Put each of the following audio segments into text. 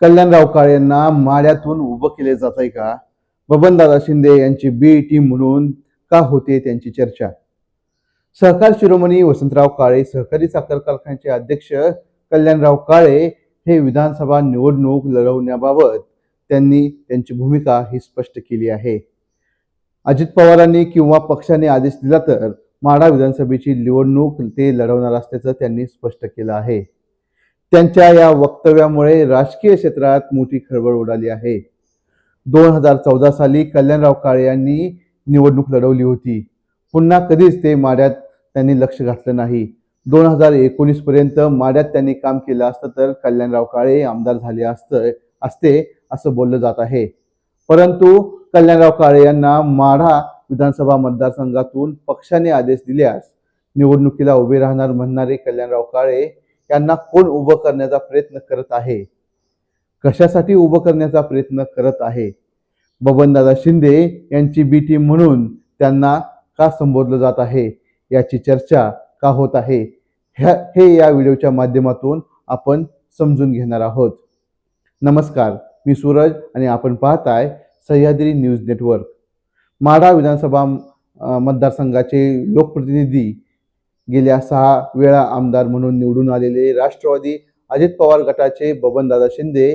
कल्याणराव काळे यांना माळ्यातून उभं केले जात आहे का? बबनदादा शिंदे यांची बी टीम म्हणून का होते त्यांची चर्चा? सहकार शिरोमणी वसंतराव काळे सहकारी साखर कारखान्याचे अध्यक्ष कल्याणराव काळे हे विधानसभा निवडणूक लढवण्याबाबत त्यांनी त्यांची भूमिका ही स्पष्ट केली आहे. अजित पवारांनी किंवा पक्षाने आदेश दिला तर माढा विधानसभेची निवडणूक ते लढवणार असल्याचं त्यांनी स्पष्ट केलं आहे. त्यांच्या या वक्तव्यामुळे राजकीय क्षेत्रात मोठी खळबळ उडाली आहे. दोन हजार चौदा साली कल्याणराव काळे यांनी निवडणूक लढवली होती. पुन्हा कधीच ते माड्यात त्यांनी लक्ष घातलं नाही. दोन हजार एकोणीस पर्यंत माड्यात त्यांनी काम केलं असतं तर कल्याणराव काळे आमदार झाले असतं असते असं बोललं जात आहे. परंतु कल्याणराव काळे यांना माढा विधानसभा मतदारसंघातून पक्षाने आदेश दिल्यास निवडणुकीला उभे राहणार म्हणणारे कल्याणराव काळे यांना कोण उभं करण्याचा प्रयत्न करत आहे? कशासाठी उभं करण्याचा प्रयत्न करत आहे? बबनदादा शिंदे यांची बी टीम म्हणून त्यांना का संबोधलं जात आहे? याची चर्चा का होत आहे? ह्या हे या व्हिडिओच्या माध्यमातून आपण समजून घेणार आहोत. नमस्कार मी सूरज आणि आपण पाहताय सह्याद्री न्यूज नेटवर्क. माढा विधानसभा मतदारसंघाचे लोकप्रतिनिधी गेल्या सहा वेळा आमदार म्हणून निवडून आलेले राष्ट्रवादी अजित पवार गटाचे बबनदादा शिंदे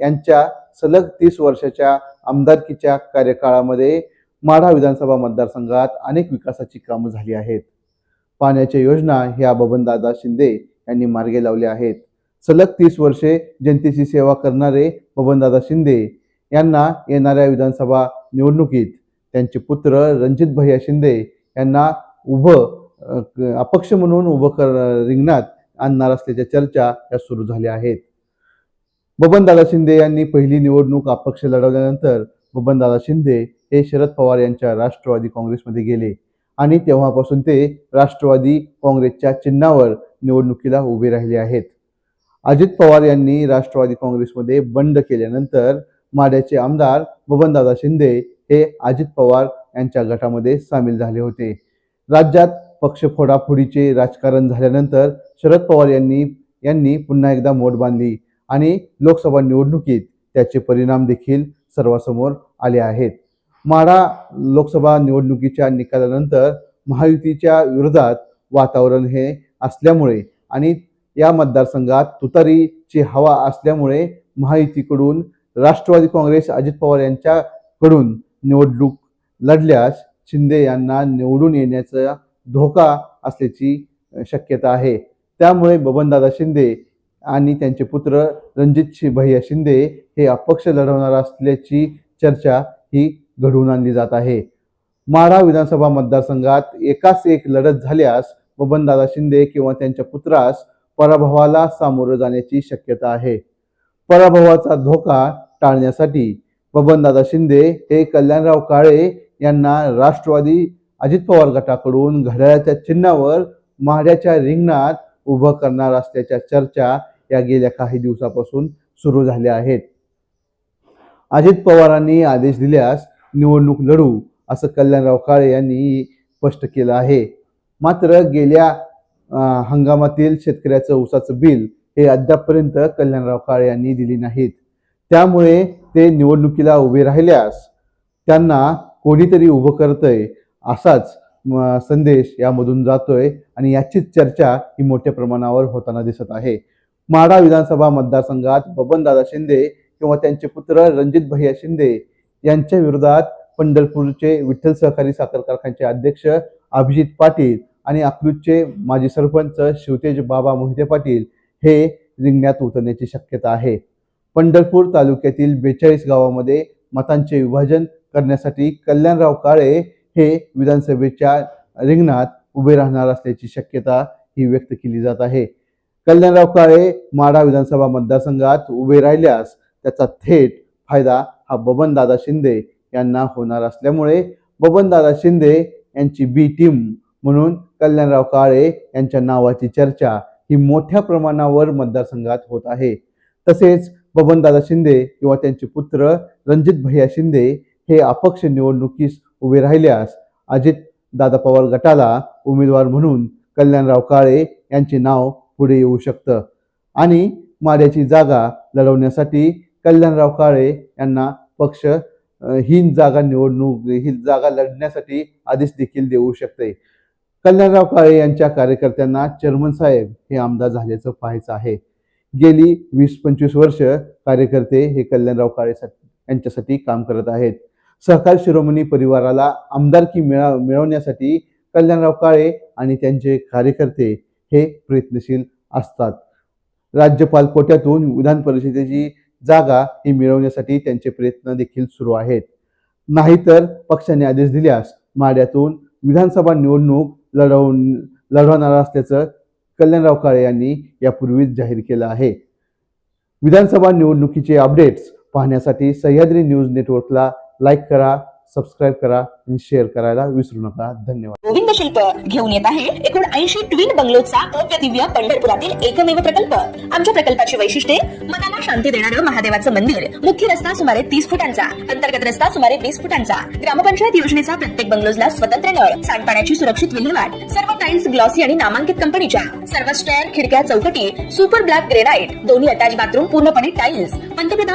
यांच्या सलग तीस वर्षाच्या आमदारकीच्या कार्यकाळामध्ये माढा विधानसभा मतदारसंघात अनेक विकासाची कामं झाली आहेत. पाण्याच्या योजना ह्या बबनदादा शिंदे यांनी मार्गे लावल्या आहेत. सलग तीस वर्षे जनतेची सेवा करणारे बबनदादा शिंदे यांना येणाऱ्या विधानसभा निवडणुकीत त्यांचे पुत्र रणजित भैया शिंदे यांना उभं अपक्ष म्हणून उभं कर रिंगणात आणणार असल्याच्या चर्चा या सुरू झाल्या आहेत. बबनदादा शिंदे यांनी पहिली निवडणूक अपक्ष लढवल्यानंतर बबनदादा शिंदे हे शरद पवार यांच्या राष्ट्रवादी काँग्रेसमध्ये गेले आणि तेव्हापासून ते राष्ट्रवादी काँग्रेसच्या चिन्हावर निवडणुकीला उभे राहिले आहेत. अजित पवार यांनी राष्ट्रवादी काँग्रेसमध्ये बंड केल्यानंतर माड्याचे आमदार बबनदादा शिंदे हे अजित पवार यांच्या गटामध्ये सामील झाले होते. राज्यात पक्ष फोडाफोडीचे राजकारण झाल्यानंतर शरद पवार यांनी यांनी पुन्हा एकदा मोठ बांधली आणि लोकसभा निवडणुकीत त्याचे परिणाम देखील सर्वांसमोर आले आहेत. माडा लोकसभा निवडणुकीच्या निकालानंतर महायुतीच्या विरोधात वातावरण हे असल्यामुळे आणि या मतदारसंघात तुतारीची हवा असल्यामुळे महायुतीकडून राष्ट्रवादी काँग्रेस अजित पवार यांच्याकडून निवडणूक लढल्यास शिंदे यांना निवडून येण्याचा धोका असल्याची शक्यता आहे. त्यामुळे बबनदादा शिंदे आणि त्यांचे पुत्र रणजित भैया शिंदे हे अपक्ष लढवणार असल्याची चर्चा ही घडवून आणली जात आहे. माढा विधानसभा मतदारसंघात एकाच एक लढत झाल्यास बबनदादा शिंदे किंवा त्यांच्या पुत्रास पराभवाला सामोरं जाण्याची शक्यता आहे. पराभवाचा धोका टाळण्यासाठी बबनदादा शिंदे हे कल्याणराव काळे यांना राष्ट्रवादी अजित पवार गटाकडून घड्याळाच्या चिन्हावर माढ्याच्या रिंगणात उभं करणार असल्याच्या चर्चा या गेल्या काही दिवसापासून सुरू झाल्या आहेत. अजित पवारांनी आदेश दिल्यास निवडणूक लढू असं कल्याणराव काळे यांनी स्पष्ट केलं आहे. मात्र गेल्या हंगामातील शेतकऱ्याचं ऊसाचं बिल हे अद्यापपर्यंत कल्याणराव काळे यांनी दिली नाहीत. त्यामुळे ते निवडणुकीला उभे राहिल्यास त्यांना कोणीतरी उभं करतंय असाच म, संदेश यामधून जातोय आणि याचीच चर्चा ही मोठ्या प्रमाणावर होताना दिसत आहे. माडा विधानसभा मतदारसंघात बबनदादा शिंदे किंवा त्यांचे पुत्र रणजित भैया शिंदे यांच्या विरोधात पंढरपूरचे विठ्ठल सहकारी साखर कारखान्याचे अध्यक्ष अभिजित पाटील आणि अकलूजचे माजी सरपंच शिवतेज बाबा मोहिते पाटील हे रिंगणात उतरण्याची शक्यता आहे. पंढरपूर तालुक्यातील बेचाळीस गावामध्ये मतांचे विभाजन करण्यासाठी कल्याणराव काळे हे विधानसभेच्या रिंगणात उभे राहणार असल्याची शक्यता ही व्यक्त केली जात आहे. कल्याणराव काळे माढा विधानसभा मतदारसंघात उभे राहिल्यास त्याचा थेट फायदा हा बबनदादा शिंदे यांना होणार असल्यामुळे बबनदादा शिंदे यांची बी टीम म्हणून कल्याणराव काळे यांच्या नावाची चर्चा ही मोठ्या प्रमाणावर मतदारसंघात होत आहे. तसेच बबनदादा शिंदे किंवा त्यांचे पुत्र रणजित भैया शिंदे हे अपक्ष निवडणुकीस उभे राहिल्यास अजित दादा पवार गटाला उमेदवार म्हणून कल्याणराव काळे यांचे नाव पुढे येऊ शकतं. आणि माड्याची जागा लढवण्यासाठी कल्याणराव काळे यांना पक्ष ही जागा निवडणूक ही जागा लढण्यासाठी आदेश देखील देऊ शकते. कल्याणराव काळे यांच्या कार्यकर्त्यांना चर्मन साहेब हे आमदार झाल्याचं पाहायचं आहे. गेली वीस पंचवीस वर्ष कार्यकर्ते हे कल्याणराव काळे यांच्यासाठी काम करत आहेत. सहकार शिरोमणी परिवाराला आमदारकी मिळा मिळवण्यासाठी कल्याणराव काळे आणि त्यांचे कार्यकर्ते हे प्रयत्नशील असतात. राज्यपाल कोट्यातून विधान परिषदेची जागा ही मिळवण्यासाठी त्यांचे प्रयत्न देखील सुरू आहेत. नाहीतर पक्षाने आदेश दिल्यास माड्यातून विधानसभा निवडणूक लढवून लढवणार असल्याचं कल्याणराव काळे यांनी यापूर्वीच जाहीर केलं आहे. विधानसभा निवडणुकीचे अपडेट्स पाहण्यासाठी सह्याद्री न्यूज नेटवर्कला लाईक करा सबस्क्राईब करा आणि शेअर करायला विसरू नका. धन्यवाद. गोविंद शिल्प घेऊन येत आहे एकूण ऐंशी ट्विन बंगलोचा भव्य दिव्य पंढरपुरातील एकमेव प्रकल्प. आमच्या प्रकल्पाची वैशिष्ट्ये मनाला शांती देणारं महादेवाचं मंदिर. मुख्य रस्ता सुमारे तीस फुटांचा अंतर्गत रस्ता सुमारे वीस फुटांचा. ग्रामपंचायत योजनेचा प्रत्येक बंगलोजला स्वतंत्र नळ सांडपाण्याची सुरक्षित विल्हेवाट सर्व टाइल्स ग्लॉसी आणि नामांकित कंपनीच्या सर्व स्टेअर खिडक्या चौकटी सुपर ब्लॅक ग्रेनाइट दोन्ही अटॅच बाथरूम पूर्णपणे टाइल्स पंतप्रधान